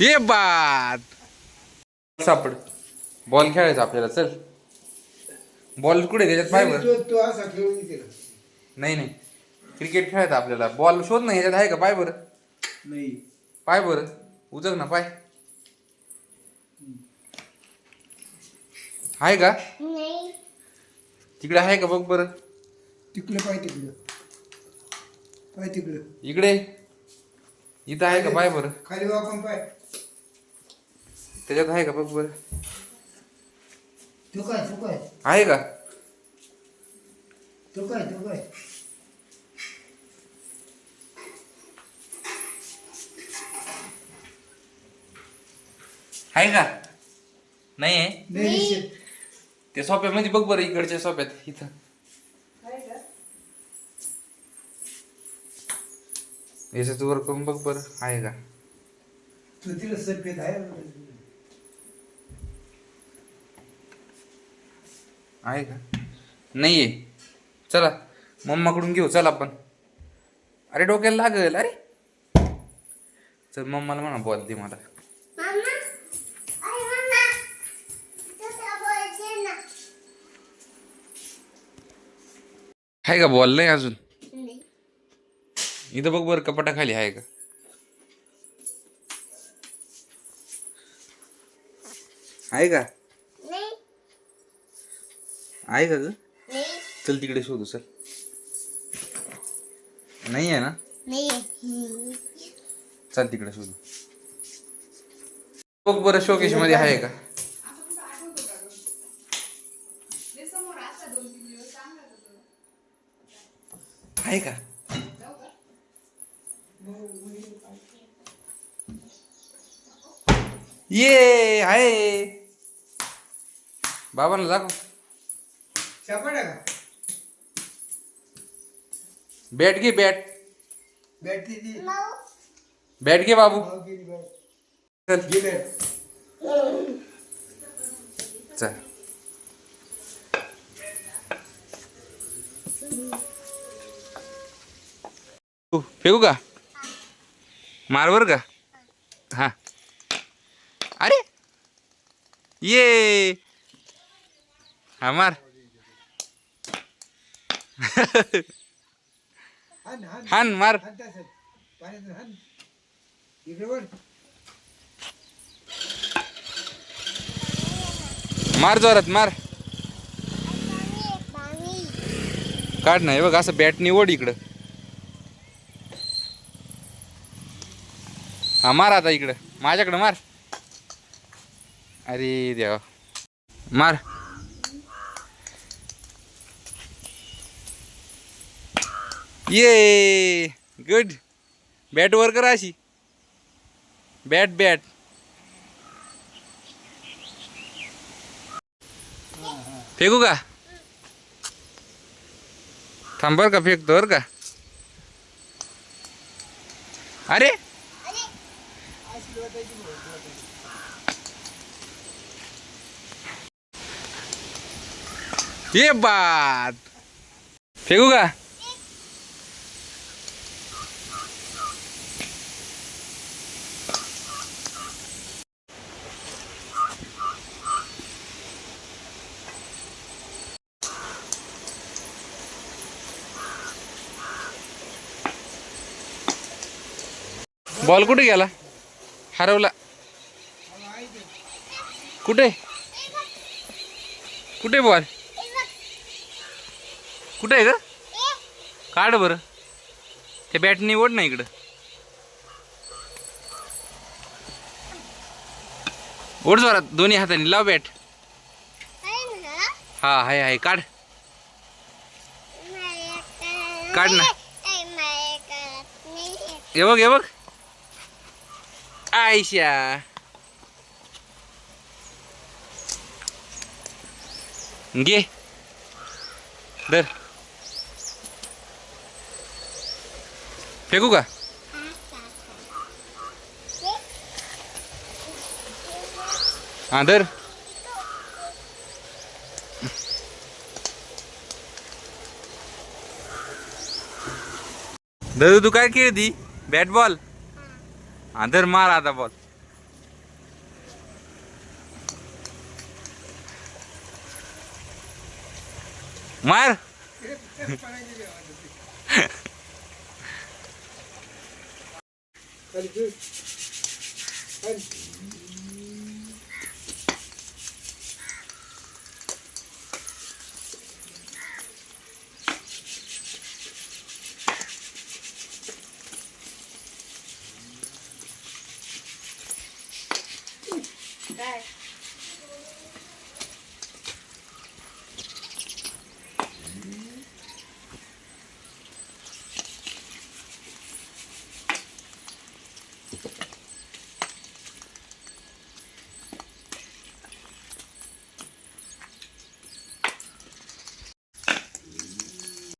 ये बाद सापड. बॉल खेळायचा आपल्याला चल. बॉल कुठे त्याच्यात पाय बरं तो तो असा खेळून गेला नाही नाही. क्रिकेट खेळायचं आपल्याला. बॉल शोध ना ह्याच्यात आहे का? पाय बरं नाही. पाय बरं उचक ना पाय. आहे का? नाही. तिकडे आहे का? बघ बरं. तिकडे पाय तिकडं. पाय तिकडं. इकडे. इथं आहे का? पाय बरं खाली वाकून पाय. त्याच्यात आहे का बघ बरं? तो काय तो काय? आहे का? तो काय तो काय? आहे का? नाही आहे नाही. त्या सोप्यामध्ये बघ बरं इकडच्या सोप्यात इथं. याच्यात वर करून बघ बरं आहे का? तो तिला आहे. आहे का? नाहीये. चला मम्माकडून घेऊ चल आपण. अरे डोक्याला लागल अरे. चल मम्माला म्हणा बॉल दे मला. आहे का बॉल नाही अजून? नाही. इथं बघ बरं कपाटाखाली आहे का? आहे का? नाही आहे का ग? चल तिकडे शोधू चल. नाही आहे ना? चल तिकडे शोधू. बघ बरं शोकेशमध्ये आहे का? आहे का? ये आहे. बाबांना दाखव. सापडा का? बॅट घे बॅट घे बाबू. भाव गेली बॅट चल. घे बॅट चल. उ, फेकू का? मार बर का? हा. अरे! ये. हा मार. हान मार. मार जोरात मार. काढ नाही बघ असं बॅट निवड इकडं. हा मार आता इकडं. माझ्याकडं मार. अरे देवा. मार. ये गुड बैट वर करा अशी बॅट बॅट फेकू का थांब बरं का फेकतो बरं का अरे ये बात फेकू का बॉल कुठे गेला? हरवला. कुठे? कुठे बॉल? कुठे आहे ग? काढ बरं. ते बॅटनी ओढ ना इकडं. ओढ जोरात दोन्ही हाताने लाव बॅट. हा हाय हाय काढ. काढ ना. ये बघ ये बघ. आयशा. घे. धर. फेकू का? आदर दादू तू काय खेळती बॅट बॉल आदर मार आता बॉल मार. కలిపి Bye. はい。